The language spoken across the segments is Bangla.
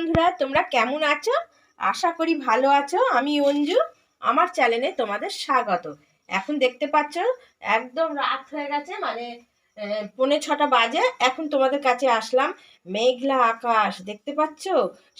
বন্ধুরা, তোমরা কেমন আছো? আশা করি ভালো আছো। আমি অঞ্জু, আমার চ্যানেলে তোমাদের স্বাগত। এখন দেখতে পাচ্ছ, একদম রাত হয়ে গেছে মানে পনে ছটা বাজে। এখন তোমাদের কাছে আসলাম, মেঘলা আকাশ। দেখতে পাচ্ছ?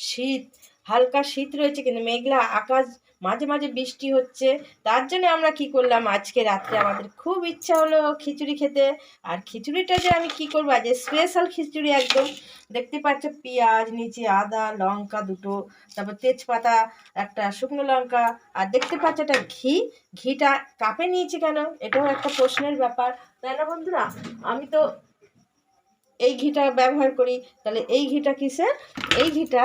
শীত, হালকা শীত রয়েছে, কিন্তু মেঘলা আকাশ মাঝে মাঝে বৃষ্টি হচ্ছে। তার জন্য আমরা কি করলাম? আজকে রাত্রে আমাদের খুব ইচ্ছা হলো খিচুড়ি খেতে। আর খিচুড়িটা যে আমি কি করব? আজ স্পেশাল খিচুড়ি একদম। দেখতে পাচ্ছ, পেঁয়াজ, নিচে আদা, লঙ্কা দুটো, তারপর তেজপাতা, একটা শুকনো লঙ্কা। আর দেখতে পাচ্ছ একটা ঘি। ঘিটা কাপে নিয়েছি কেন? এটাও একটা প্রশ্নের ব্যাপার। তাই না বন্ধুরা? আমি তো এই ঘিটা ব্যবহার করি। তাহলে এই ঘিটা কিসের? এই ঘিটা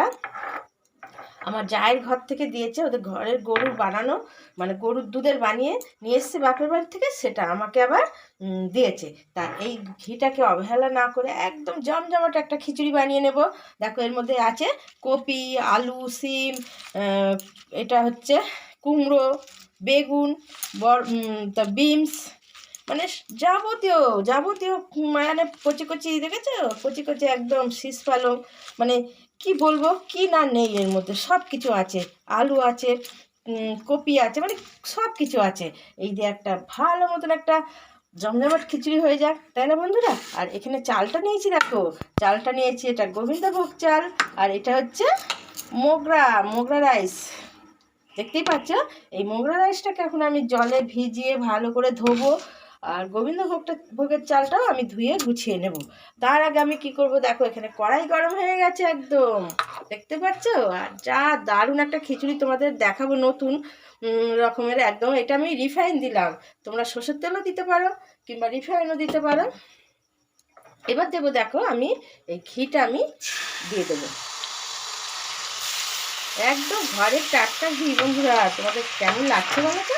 আমার জায়ের ঘর থেকে দিয়েছে, ওদের ঘরের গরুর বানানো মানে গরুর দুধের বানিয়ে নিয়ে এসছে বাপের বাড়ি থেকে, সেটা আমাকে আবার দিয়েছে। তা এই ঘিটাকে অবহেলা না করে একদম জমজমাট একটা খিচুড়ি বানিয়ে নেব। দেখো এর মধ্যে আছে কপি, আলু, সিম এটা হচ্ছে কুমড়ো, বেগুন, বর তা বিমস মানে যাবতীয় যাবতীয় মানে কচি কচি, দেখেছ? কচি কচি একদম শীষ পালং মানে কি বলব? কি না নেই এর মধ্যে? সব কিছু আছে। আলু আছে কপি আছে মানে সব কিছু আছে। এই দিয়ে একটা ভালো মতন একটা জমজমাট খিচুড়ি হয়ে যাক, তাই না বন্ধুরা? আর এখানে চালটা নিয়েছি দেখো। চালটা নিয়েছি, এটা গোবিন্দভোগ চাল, আর এটা হচ্ছে মোগরা মোগরা রাইস। দেখতেই পাচ্ছ? এই মোগরা রাইসটাকে এখন আমি জলে ভিজিয়ে ভালো করে ধোবো। আর গোবিন্দভোগটা ভোগের চালটাও আমি ধুয়ে গুছিয়ে নেব। তার আগে আমি কি করব দেখো, এখানে কড়াই গরম হয়ে গেছে একদম। দেখতে পাচ্ছ? আর যা দারুণ একটা খিচুড়ি তোমাদের দেখাবো নতুন রকমের একদম। এটা আমি রিফাইন দিলাম। তোমরা সর্ষের তেলও দিতে পারো কিংবা রিফাইনও দিতে পারো। এবার দেবো দেখো, আমি এই ঘিটা আমি দিয়ে দেবো। একদম ঘরের টাটকা ঘি। বন্ধুরা, তোমাদের কেমন লাগছে বলো তো?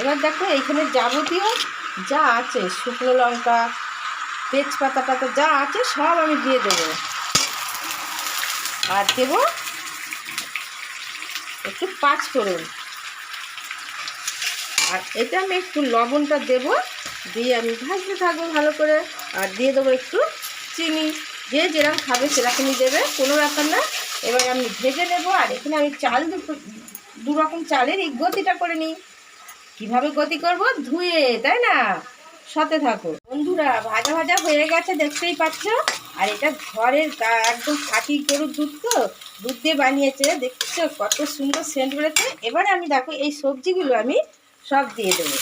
এবার দেখো এইখানে যাবতীয় যা আছে, শুকনো লঙ্কা তেজপাতা টাতা যা আছে সব আমি দিয়ে দেবো। আর দেবো একটু পাঁচ ফোড়ন। আর এটা আমি একটু লবণটা দেবো, দিয়ে আমি ভাজতে থাকব ভালো করে, আর দিয়ে দেবো একটু চিনি। যে যেরকম খাবে সেরকমই দেবে, কোনো ব্যাপার না। এবার আমি ভেজে নেব, আর এখানে আমি চাল দু রকম চালের এই গতিটা করে নিই। কীভাবে গতি করব? ধুয়ে, তাই না? সাথে থাকো। বন্ধুরা, ভাজা ভাজা হয়ে গেছে, দেখতেই পাচ্ছ? আর এটা ঘরের একদম খাঁটি গরুর দুধ তো, দুধ দিয়ে বানিয়েছে। দেখছ কত সুন্দর সেন্ট বেরোচ্ছে। এবারে আমি দেখো, এই সবজিগুলো আমি সব দিয়ে দেবো।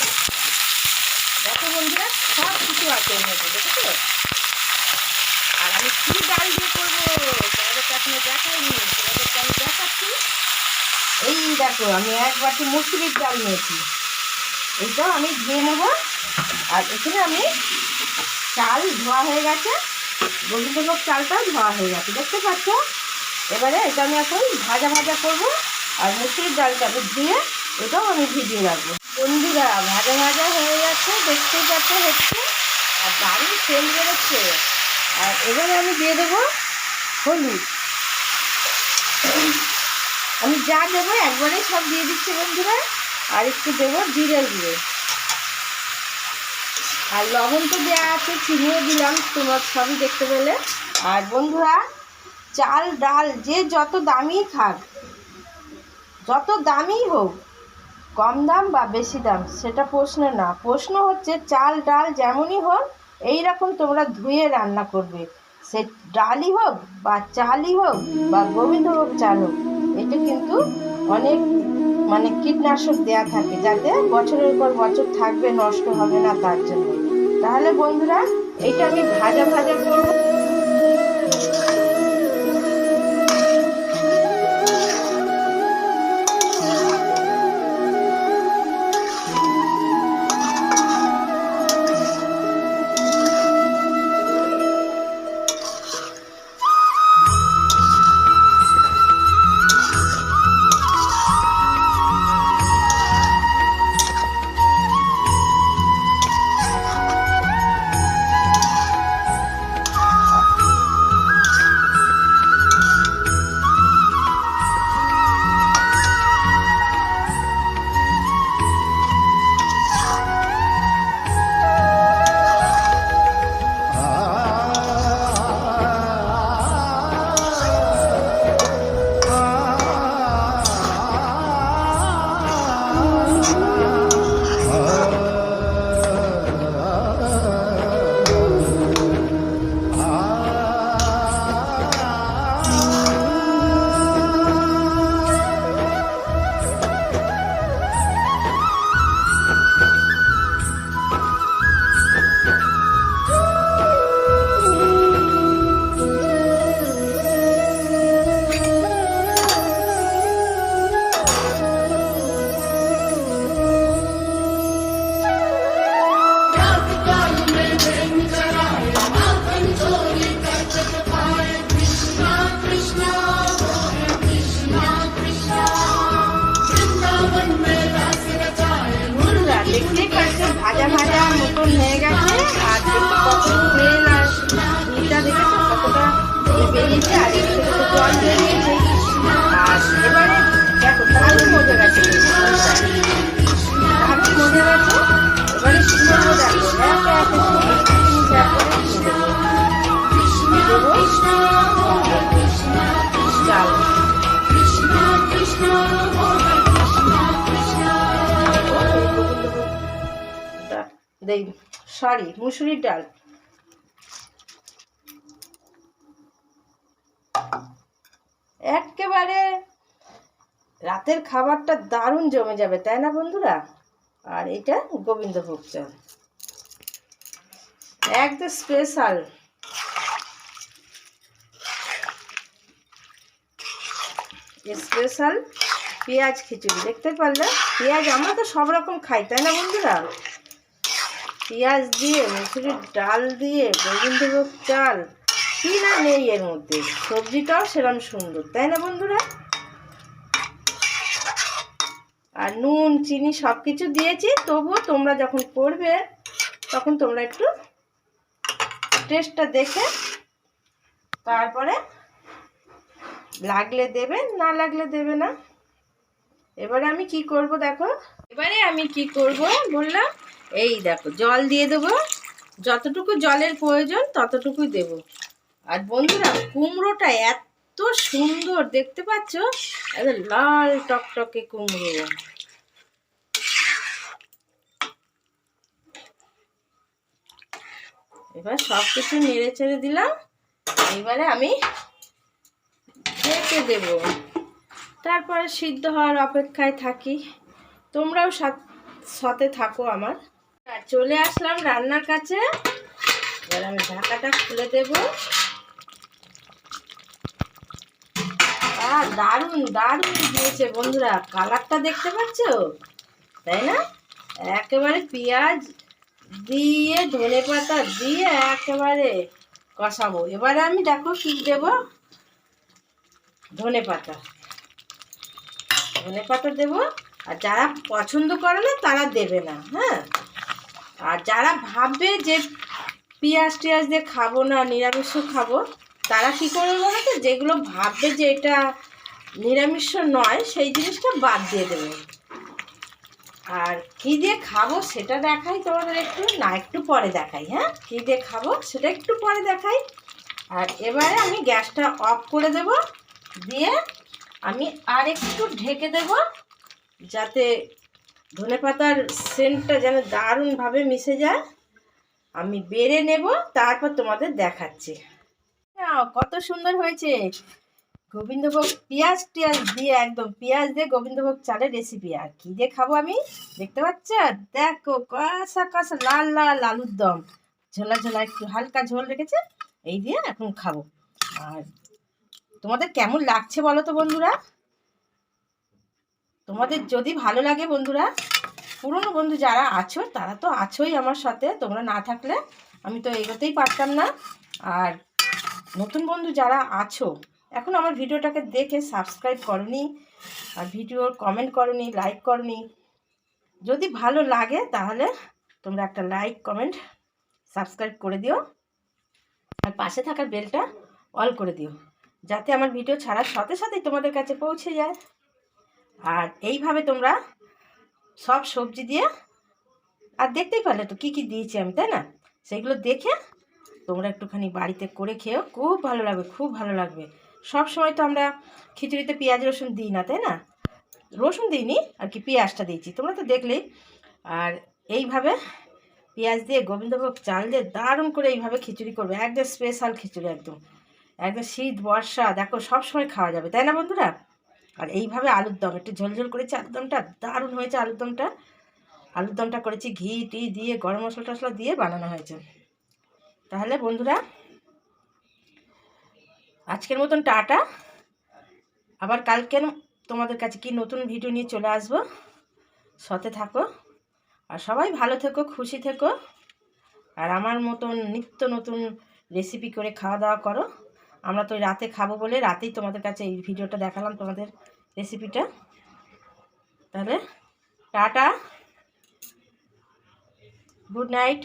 দেখো বন্ধুরা, সব কিছু আছে এর মধ্যে, দেখেছ? আর আমি কী ডাল দিয়ে করব? তোমাদেরকে এখনও দেখাইনি, তোমাদেরকে আমি দেখাচ্ছি। এই দেখো, আমি এক বাটি মুসুরির ডাল নিয়েছি। এইটাও আমি ধুয়ে নেব। আর এখানে আমি চাল ধোয়া হয়ে গেছে। গোবিন্দভোগ চালটাও ধোয়া হয়ে গেছে, দেখতে পাচ্ছ? এবারে এটা আমি এখন ভাজা ভাজা করব আর মুসুরির ডালটা আমি ধুয়ে এটাও আমি ভিজিয়ে রাখব। বন্ধুরা, ভাজা ভাজা হয়ে গেছে, দেখতেই পাচ্ছ হচ্ছে। আর দারুণ সেল বেরোচ্ছে। আর এবারে আমি দিয়ে দেবো হলুদ। আমি যা দেবো একবারেই সব দিয়ে দিচ্ছি বন্ধুরা। আর একটু দেবো জিরের গুঁড়ো। আর লবণ তো দেওয়া আছে, চিনিও দিলাম, তোমার সবই দেখতে পেলে। আর বন্ধুরা, চাল, ডাল, যে যত দামি খাক, যত দামি হোক, কম দাম বা বেশি দাম, সেটা প্রশ্ন না। প্রশ্ন হচ্ছে, চাল, ডাল যেমনই হোক এই রকম তোমরা ধুয়ে রান্না করবে। সে ডালই হোক বা চালই হোক বা গোবিন্দভোগ চাল হোক, এটা কিন্তু অনেক মানে কীটনাশক দেয়া থাকে যাতে বছরের পর বছর থাকবে, নষ্ট হবে না তার জন্য। তাহলে বন্ধুরা এটা আমি ভাজা ভাজা করব দেখো দারুণ মজে গেছে দারুণ মজে গেছে এবারে দেই সরি মুসুরির ডাল। একেবারে রাতের খাবারটা দারুণ জমে যাবে, তাই না বন্ধুরা? আর এটা গোবিন্দভোগ চাল। একদম স্পেশাল স্পেশাল পেঁয়াজ খিচুড়ি, দেখতে পারলে? পেঁয়াজ আমরা তো সব রকম খাই, তাই না বন্ধুরা? পেঁয়াজ দিয়ে, মুসুরির ডাল দিয়ে, গোবিন্দভোগ চাল কি না নেই এর মধ্যে। সবজিটাও সেরকম সুন্দর, তাই না বন্ধুরা? আর নুন, চিনি সব কিছু দিয়েছি, তবুও তোমরা যখন করবে, তখন তোমরা একটু টেস্টটা দেখে তারপরে লাগলে দেবে, না লাগলে দেবে না। এবারে আমি কি করব দেখো? এবারে আমি কি করব বললাম, এই দেখো, জল দিয়ে দেবো। যতটুকু জলের প্রয়োজন ততটুকুই দেব। আর বন্ধুরা, কুমড়োটা এত সুন্দর, দেখতে পাচ্ছ? লাল টকটকে কুমড়ো। এবার সব কিছু নেড়ে চেড়ে দিলাম। এবারে আমি ঢেকে দেব। তারপরে সিদ্ধ হওয়ার অপেক্ষায় থাকি। তোমরাও সাথ- সাথে থাকো আমার। আর চলে আসলাম রান্নার কাছে। এবার আমি ঢাকাটা খুলে দেব। আর দারুণ দারুণ দিয়েছে বন্ধুরা। কালারটা দেখতে পাচ্ছ? তাই না? একেবারে পেঁয়াজ দিয়ে, ধনে পাতা দিয়ে একেবারে কষাবো। এবারে আমি দেখো কি দেব? ধনে পাতা। ধনে পাতা দেবো। আর যারা পছন্দ করে না, তারা দেবে না হ্যাঁ? আর যারা ভাববে যে পেঁয়াজ টিয়াজ দিয়ে খাব না নিরামিষ খাব তারা কী করবে বলো তো? যেগুলো ভাববে যে এটা নিরামিষ নয়, সেই জিনিসটা বাদ দিয়ে দেবে। আর কী দিয়ে খাব সেটা দেখাই তোমাদের একটু। না, একটু পরে দেখাই হ্যাঁ? কী দিয়ে খাব সেটা একটু পরে দেখাই। আর এবারে আমি গ্যাসটা অফ করে দেব, দিয়ে আমি আর একটু ঢেকে দেব, যাতে ধনে পাতার সেন্টটা যেন দারুণভাবে মিশে যায়। আমি বেড়ে নেব, তারপর তোমাদের দেখাচ্ছি। নাও, কত সুন্দর হয়েছে। গোবিন্দভোগ পেঁয়াজ টিয়াজ দিয়ে একদম পেঁয়াজ দিয়ে গোবিন্দভোগ চালের রেসিপি আর কি দিয়ে খাব আমি? দেখতে পাচ্ছ? দেখো কষা কষা লাল লাল আলুর দম। ঝোলা ঝোলা একটু হালকা ঝোল রেখেছে এই দিয়ে এখন খাব। আর তোমাদের কেমন লাগছে বলো তো বন্ধুরা? তোমাদের যদি ভালো লাগে বন্ধুরা পুরনো বন্ধু যারা আছো তারা তো আছোই আমার সাথে তোমরা না থাকলে আমি তো এগোতেই পারতাম না। আর নতুন বন্ধু যারা আছো, এখন আমার ভিডিওটাকে দেখে সাবস্ক্রাইব করনি, আর ভিডিওর কমেন্ট করনি লাইক করনি, যদি ভালো লাগে তাহলে তোমরা একটা লাইক কমেন্ট সাবস্ক্রাইব করে দিও, আর পাশে থাকার বেলটা অল করে দিও, যাতে আমার ভিডিও ছাড়ার সাথে সাথেই তোমাদের কাছে পৌঁছে যায়। আর এইভাবে তোমরা সব সবজি দিয়ে, আর দেখতেই পারলে তো কী কী দিয়েছি আমি, তাই না? সেগুলো দেখে তোমরা একটুখানি বাড়িতে করে খেয়েও খুব ভালো লাগবে, খুব ভালো লাগবে। সব সময় তো আমরা খিচুড়িতে পেঁয়াজ, রসুন দিই না, তাই না? রসুন দিইনি, আর কি পেঁয়াজটা দিয়েছি। তোমরা তো দেখলেই। আর এইভাবে পেঁয়াজ দিয়ে, গোবিন্দভোগ চাল দিয়ে দারুণ করে এইভাবে খিচুড়ি করবে। একদম স্পেশাল খিচুড়ি একদম। একদম শীত, বর্ষা, দেখো সব সময় খাওয়া যাবে, তাই না বন্ধুরা? আর এইভাবে আলুর দম, একটু ঝোলঝোল করেছি, আলুর দমটা দারুণ হয়েছে, আলুর দমটা। আলুর দমটা করেছি, ঘি, টি দিয়ে, গরম মশলা টশলা দিয়ে বানানো হয়েছে। তাহলে বন্ধুরা, আজকের মতন টাটা। আবার কালকে তোমাদের কাছে কি নতুন ভিডিও নিয়ে চলে আসব সতে থাকো। আর সবাই ভালো থেকো, খুশি থেকো। আর আমার মতন নিত্য নতুন রেসিপি করে খাওয়া দাওয়া করো। আমরা তো রাতে খাব বলে রাতেই তোমাদের কাছে এই ভিডিওটা দেখালাম, তোমাদের রেসিপিটা তাহলে টাটা। Good night